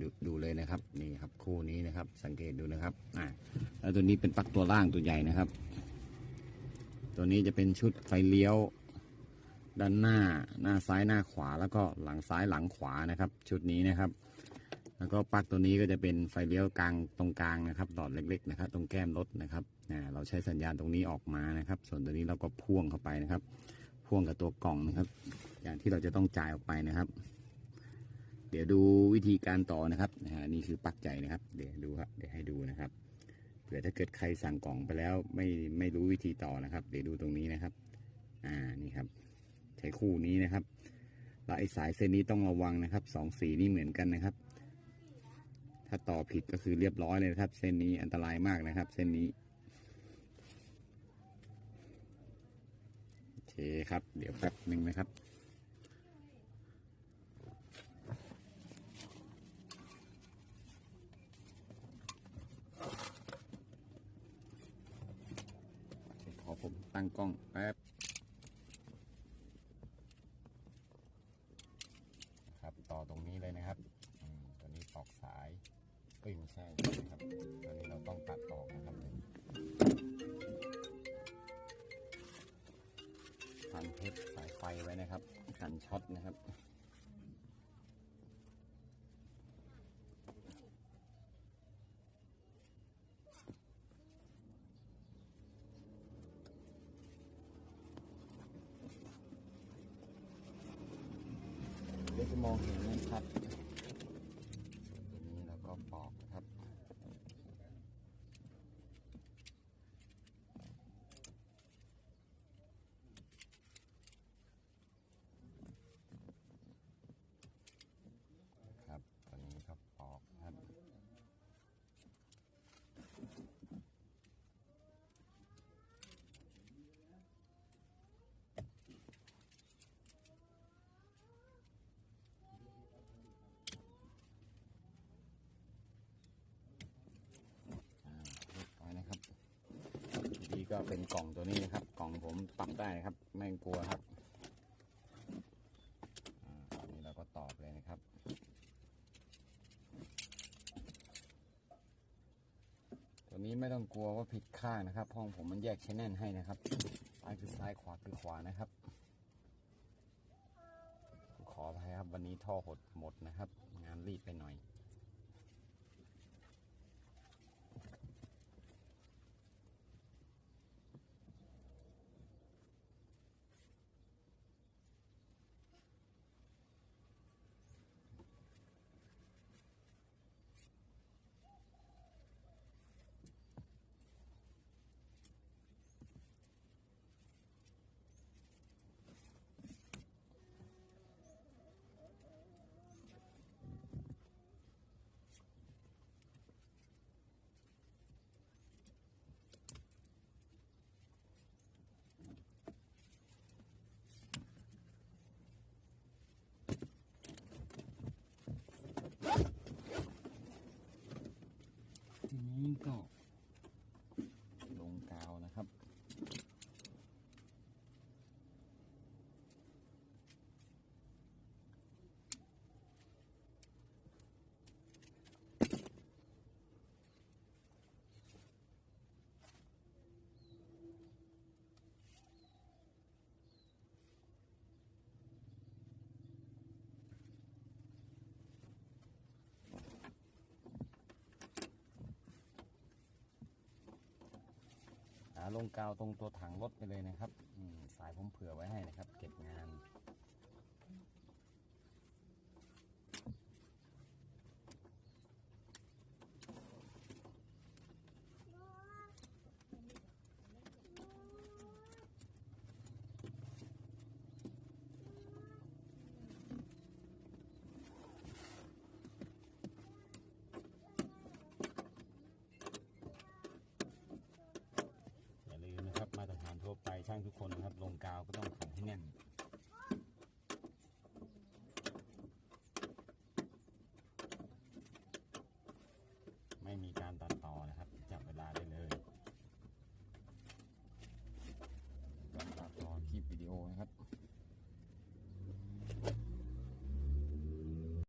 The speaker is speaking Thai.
ดูดูเลยนะครับ นี่ครับคู่นี้นะครับ สังเกตดูนะครับอ่าแล้วตัวนี้เป็นปลั๊กตัวล่างตัวใหญ่นะครับ ตัวนี้จะเป็นชุดไฟเลี้ยว ด้านหน้าหน้าซ้ายหน้าขวาแล้วก็หลังซ้ายหลังขวานะครับ ชุดนี้นะครับ แล้วก็ปลั๊กตัวนี้ก็จะเป็นไฟเลี้ยวกลางตรงกลางนะครับหลอดเล็ก ๆ นะครับ ตรงแก้มรถนะครับอ่าเราใช้สัญญาณตรงนี้ออกมานะครับ ส่วนตัวนี้เราก็พ่วงเข้าไปนะครับ พ่วงกับตัวกล่องนะครับ อย่างที่เราจะต้องจ่ายออกไปนะครับ ดี๋ยวดูวิธีการต่อนะครับนะฮะนี่คือปักใจนะครับ เดี๋ยวดูครับเดี๋ยวให้ดูนะครับ เผื่อถ้าเกิดใครสั่งกล่องไปแล้วไม่ไม่รู้วิธีต่อนะครับ เดี๋ยวดูตรงนี้นะครับ อ่านี่ครับ ใช้คู่นี้นะครับแล้วไอ้สายเส้นนี้ต้องระวังนะครับสองสีนี่เหมือนกันนะครับ ถ้าต่อผิดก็คือเรียบร้อยเลยนะครับ เส้นนี้อันตรายมากนะครับ เส้นนี้โอเคครับ เดี๋ยวแป๊บหนึ่งนะครับ ผมตั้งกล้องแป๊บครับต่อตรงนี้เลยนะครับตัวนี้ตอกสายเอ้ยไม่ใช่นะครับตัวนี้เราต้องตัดออกนะครับพันเพชรสายไฟไว้นะครับกันช็อตนะครับ เดี๋ยวจะ มองเห็นไม่ชัดส่วนตัวนี้เราก็ปอกนะครับ ครับตัวนี้ก็ปอกครับ อ่าเรียบร้อยนะครับทีนี้ ก็เป็นกล่องตัวนี้นะครับ กล่องผมปรับได้นะครับ ไม่กลัวครับอ่าตอนนี้เราก็ตอบเลยนะครับตัวนี้ไม่ต้องกลัวว่าผิดข้างนะครับห้องผมมันแยกชแนลให้นะครับซ้ายคือซ้ายขวาคือขวานะครับ ขออภัยครับวันนี้ท่อหดหมดนะครับ งานรีบไปหน่อย ลงกาวตรงตัวถังรถไปเลยนะครับสายผมเผื่อไว้ให้นะครับ เก็บงานางทุกคนนะครับ ลงกาวก็ต้องขังให้แน่น